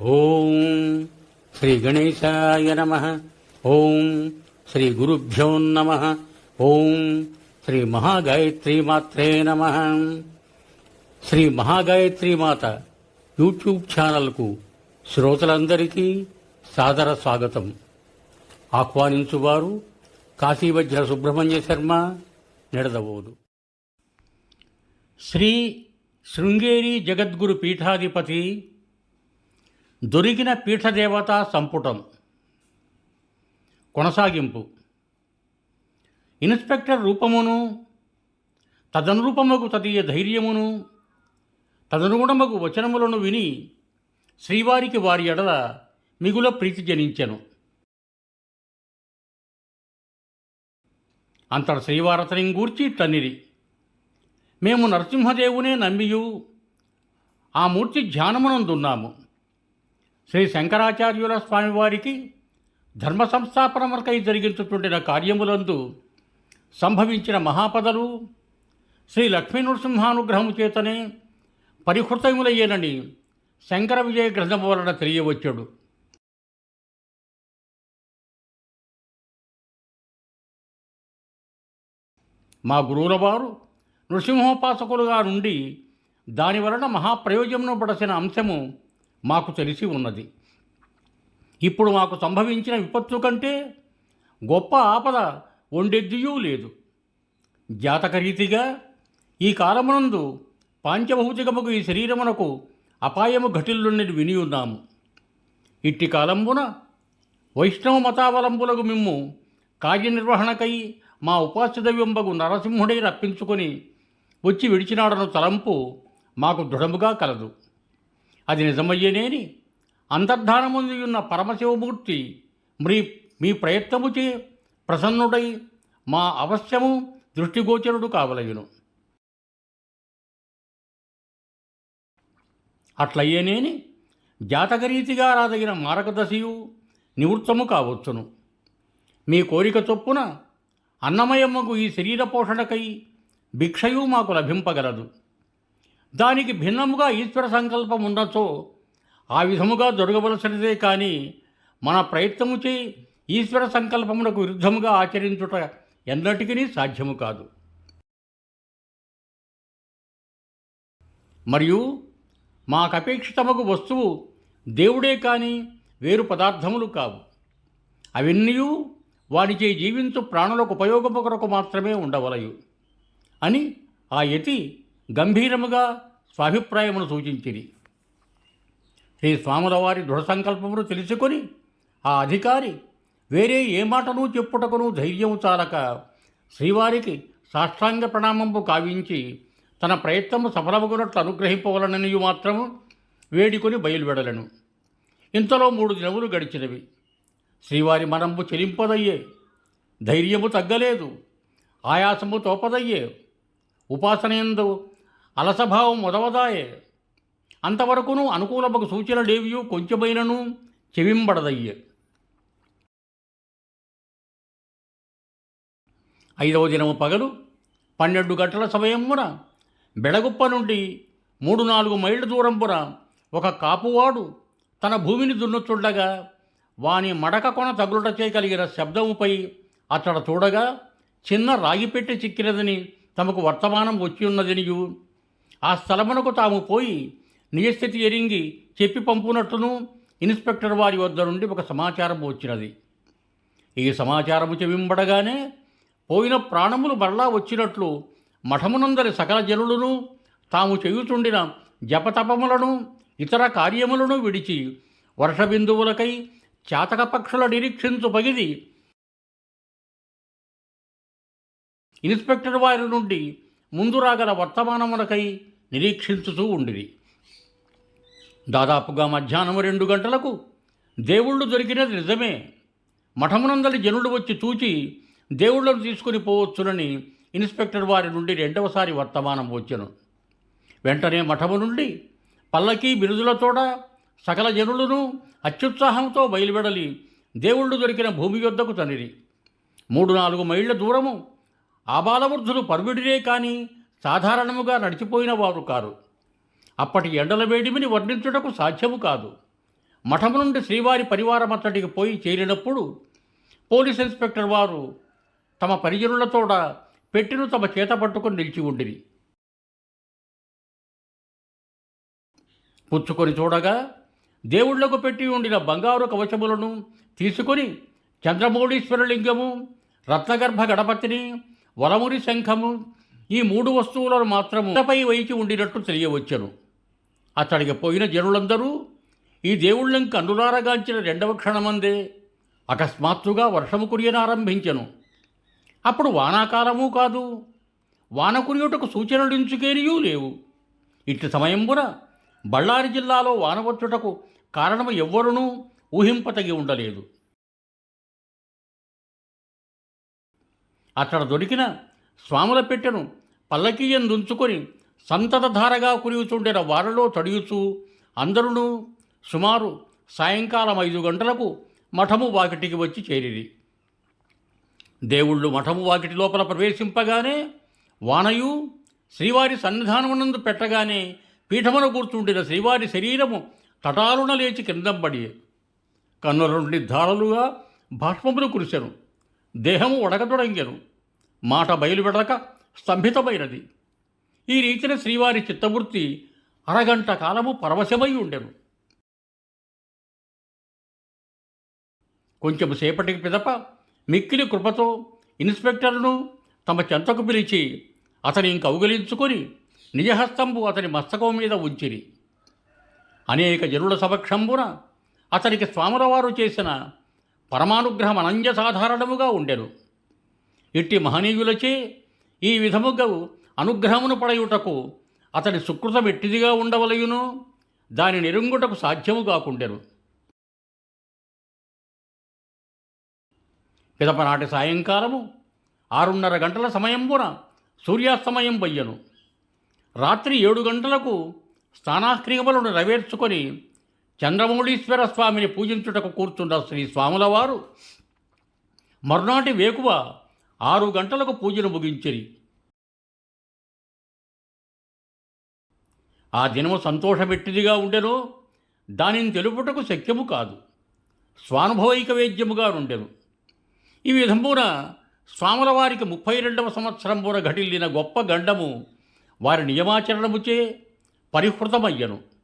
ఓం శ్రీ గణేశాయ నమ. ఓం శ్రీ గురుభ్యో నమ. ఓం శ్రీ మహాగాయత్రి మాత్రే నమ. శ్రీ మహాగాయత్రి మాత యూట్యూబ్ ఛానల్కు శ్రోతలందరికీ సాదర స్వాగతం. ఆహ్వానించువారు కాశీవజ్ర సుబ్రహ్మణ్య శర్మ నిడదవోదు. శ్రీ శృంగేరి జగద్గురు పీఠాధిపతి దొరికిన పీఠదేవత సంపుటం. కొనసాగింపు. ఇన్స్పెక్టర్ రూపమును తదనురూపముకు తదీయ ధైర్యమును తదనుగుణముకు వచనములను విని శ్రీవారికి వారి ఎడల మిగుల ప్రీతి జనించెను. అంతట శ్రీవారతని గూర్చి తన్నిరి మేము నరసింహదేవునే నమ్మియు ఆ మూర్తి ధ్యానమునందున్నాము. శ్రీ శంకరాచార్యుల స్వామివారికి ధర్మ సంస్థాపనమకై జరిగించుతుండిన కార్యములందు సంభవించిన మహాపదలు శ్రీ లక్ష్మీ నృసింహానుగ్రహము చేతనే పరిహృతములయ్యేనని శంకర విజయ గ్రంథము వలన తెలియవచ్చాడు మా గురువుల వారు నృసింహోపాసకులుగా నుండి దాని వలన మహాప్రయోజనము పడసిన అంశము మాకు తెలిసి ఉన్నది. ఇప్పుడు మాకు సంభవించిన విపత్తు కంటే గొప్ప ఆపద ఒండెద్దియూ లేదు. జాతకరీతిగా ఈ కాలమునందు పాంచభౌతికముకు ఈ శరీరమునకు అపాయము ఘటిల్లున్నది విని ఉన్నాము. ఇట్టి కాలంబున వైష్ణవ మతావలంబులకు మిమ్ము కార్యనిర్వహణకై మా ఉపాస్యదవ్యంబగు నరసింహుడై రప్పించుకొని వచ్చి విడిచినాడను తలంపు మాకు దృఢముగా కలదు. అది నిజమయ్యేనేని అంతర్ధానముంది ఉన్న పరమశివమూర్తి మీ మీ ప్రయత్నముచే ప్రసన్నుడై మా అవశ్యము దృష్టిగోచరుడు కావలయును. అట్లయ్యేనేని? జాతకరీతిగా రాదగిన మారకదశయు నివృత్తము కావచ్చును. మీ కోరిక చొప్పున అన్నమయమ్మకు ఈ శరీర పోషణకై భిక్షయు మాకు లభింపగలదు. దానికి భిన్నముగా ఈశ్వర సంకల్పం ఉండచో ఆ విధముగా జరగవలసినదే కానీ మన ప్రయత్నముచే ఈశ్వర సంకల్పమునకు విరుద్ధముగా ఆచరించుట ఎన్నటికీ సాధ్యము కాదు. మరియు మాకపేక్షితమగు వస్తువు దేవుడే కానీ వేరు పదార్థములు కావు. అవన్నీ వానిచే జీవించు ప్రాణులకు ఉపయోగము కొరకు మాత్రమే ఉండవలయు అని ఆ యతి గంభీరముగా స్వాభిప్రాయమును సూచించిరి. శ్రీ స్వాముల వారి దృఢ సంకల్పమును తెలుసుకొని ఆ అధికారి వేరే ఏ మాటను చెప్పుటకును ధైర్యము చాలక శ్రీవారికి సాష్టాంగ ప్రణామంపు కావించి తన ప్రయత్నము సఫలమగునట్లు అనుగ్రహింపవలననియు మాత్రము వేడుకొని బయలువెడలను. ఇంతలో మూడు దినములు గడిచినవి. శ్రీవారి మనంబు చెలింపదయ్యే. ధైర్యము తగ్గలేదు. ఆయాసము తోపదయ్యే. ఉపాసనయందు అలసభావం మొదవదాయే. అంతవరకును అనుకూలమకు సూచనలేవియూ కొంచెమైనను చెవింబడదయ్యే. ఐదవ దినము పగలు పన్నెండు గంటల సమయమున బెడగుప్ప నుండి మూడు నాలుగు మైళ్ళ దూరంపున ఒక కాపువాడు తన భూమిని దున్నుచుండగా వాని మడక కొన తగులుటచే కలిగిన శబ్దముపై అతడు చూడగా చిన్న రాగిపెట్టి చిక్కినదని తమకు వర్తమానం వచ్చి ఉన్నదనియు ఆ స్థలమునకు తాము పోయి నిజస్థితి ఎరింగి చెప్పి పంపునట్టును ఇన్స్పెక్టర్ వారి వద్ద నుండి ఒక సమాచారం వచ్చినది. ఈ సమాచారము చెవింబడగానే పోయిన ప్రాణములు మరలా వచ్చినట్లు మఠమునందరి సకల జనులను తాము చేయుచుండిన జపతపములను ఇతర కార్యములను విడిచి వర్షబిందువులకై చాతక పక్షుల నిరీక్షించు పగిది ఇన్స్పెక్టర్ వారి నుండి ముందురాగల వర్తమానమునకై నిరీక్షించుతూ ఉండిరి. దాదాపుగా మధ్యాహ్నం రెండు గంటలకు దేవుళ్ళు దొరికినది నిజమే. మఠమునందలి జనుడు వచ్చి చూచి దేవుళ్ళను తీసుకుని పోవచ్చునని ఇన్స్పెక్టర్ వారి నుండి రెండవసారి వర్తమానం వచ్చెను. వెంటనే మఠము నుండి పల్లకి బిరుదులతోడ సకల జనులను అత్యుత్సాహంతో బయలువెడలి దేవుళ్ళు దొరికిన భూమి యొద్దకు తనిరి. మూడు నాలుగు మైళ్ళ దూరము ఆబాలవృద్ధులు పర్విడిరే కానీ సాధారణముగా నడిచిపోయిన వారు కారు. అప్పటి ఎండల వేడిమిని వర్ణించుటకు సాధ్యము కాదు. మఠం నుండి శ్రీవారి పరివారం పోయి చేరినప్పుడు పోలీస్ ఇన్స్పెక్టర్ వారు తమ పరిజనులతోడ పెట్టిను తమ చేత పట్టుకొని నిలిచి ఉండిరి. పుచ్చుకొని చూడగా దేవుళ్ళకు పెట్టి ఉండిన బంగారు కవచములను తీసుకొని చంద్రమౌళీశ్వరలింగము రత్నగర్భ గణపతిని వరమురి శంఖము ఈ మూడు వస్తువులను మాత్రము పై వైచి ఉండినట్టు తెలియవచ్చును. అతడికి పోయిన జనులందరూ ఈ దేవుళ్ళం కన్నులారగాంచిన రెండవ క్షణమందే అకస్మాత్తుగా వర్షము కురియనారంభించెను అప్పుడు వానాకాలము కాదు వాన కురియుటకు సూచనలించుకేనియూ లేవు. ఇట్టి సమయంబున బళ్ళారి జిల్లాలో వానవచ్చుటకు కారణము ఎవ్వరునూ ఊహింపతగి ఉండలేదు. అక్కడ దొరికిన స్వాముల పెట్టెను పల్లకీయందుంచుకొని సంతతధారగా కురియుచుండిన వారలో తడియుచూ అందరూ సుమారు సాయంకాలం ఐదు గంటలకు మఠము వాకిటికి వచ్చి చేరిది దేవుళ్ళు మఠము వాకిటి లోపల ప్రవేశింపగానే వానయు శ్రీవారి సన్నిధానమునందు పెట్టగానే పీఠమును కూర్చుండిన శ్రీవారి శరీరము తటాలున లేచి కిందంపడి కన్నుల నుండి ధారలుగా భాష్మములు కురిశాను దేహము ఉడకతొడంగెను మాట బయలుపెడక స్తంభితమైనది. ఈ రీతిన శ్రీవారి చిత్తవృత్తి అరగంట కాలము పరవశమై ఉండెను. కొంచెం సేపటికి పిదప మిక్కిలి కృపతో ఇన్స్పెక్టర్ను తమ చెంతకు పిలిచి అతని కౌగలించుకొని నిజహస్తంబు అతని మస్తకం మీద ఉంచిరి. అనేక జనుల సమక్షంబున అతనికి స్వాములవారు చేసిన పరమానుగ్రహం అనంజ సాధారణముగా ఉండెను. ఇట్టి మహనీయులచే ఈ విధముగా అనుగ్రహమును పడయుటకు అతని సుకృతం ఎట్టిదిగా ఉండవలయును? దాని నిరుంగుటకు సాధ్యము కాకుండెను. పిదపనాటి సాయంకాలము ఆరున్నర గంటల సమయంబున సూర్యాస్తమయం బయ్యను రాత్రి ఏడు గంటలకు స్నానాక్రియములను నెరవేర్చుకొని చంద్రమౌళీశ్వర స్వామిని పూజించుటకు కూర్చున్న శ్రీ స్వాముల వారు మరునాటి వేకువ ఆరు గంటలకు పూజను ముగించిరి. ఆ దినము సంతోషమెట్టిదిగా ఉండెను? దానిని తెలుపుటకు శక్యము కాదు. స్వానుభవైక వేద్యముగా నుండెను. ఈ విధమున స్వాముల వారికి ముప్పై రెండవ సంవత్సరంబున ఘటిల్లిన గొప్ప గండము వారి నియమాచరణముచే పరిహృతమయ్యను.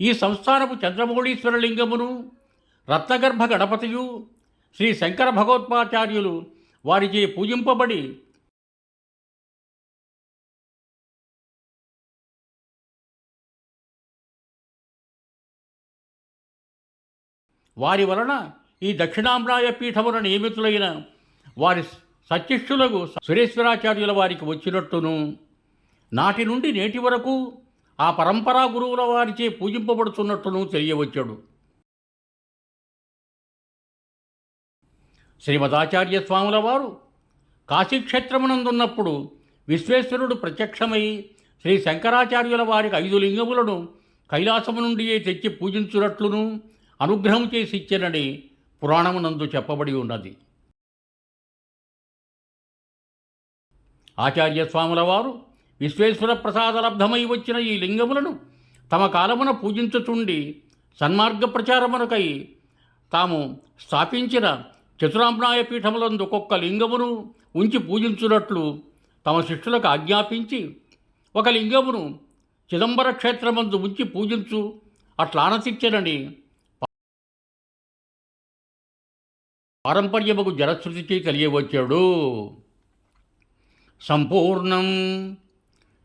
ఈ సంస్థానపు చంద్రమౌళీశ్వరలింగమును రత్నగర్భ గణపతియు శ్రీ శంకర భగవత్పాచార్యులు వారిచే పూజింపబడి వారి వలన ఈ దక్షిణాంబ్రాయ పీఠమున నియమితులైన వారి సత్యష్ఠులకు సురేశ్వరాచార్యుల వారికి వచ్చినట్టును నాటి నుండి నేటి వరకు ఆ పరంపరా గురువుల వారిచే పూజింపబడుతున్నట్టును తెలియవచ్చాడు. శ్రీమదాచార్య స్వాముల వారు కాశీక్షేత్రమునందున్నప్పుడు విశ్వేశ్వరుడు ప్రత్యక్షమై శ్రీ శంకరాచార్యుల వారికి ఐదు లింగములను కైలాసము నుండియే తెచ్చి పూజించున్నట్లును అనుగ్రహం చేసి ఇచ్చినని పురాణమునందు చెప్పబడి ఉన్నది. ఆచార్య స్వాముల వారు విశ్వేశ్వర ప్రసాదలబ్ధమై వచ్చిన ఈ లింగములను తమ కాలమున పూజించుచుండి సన్మార్గ ప్రచారమునకై తాము స్థాపించిన చతురాంబనాయ పీఠములందు ఒక్కొక్క లింగమును ఉంచి పూజించున్నట్లు తమ శిష్యులకు ఆజ్ఞాపించి ఒక లింగమును చిదంబర క్షేత్రమందు ఉంచి పూజించు అట్లా అట్లానతిచ్చనని పారంపర్యముకు జలశ్రుతికి తెలియవచ్చాడు సంపూర్ణం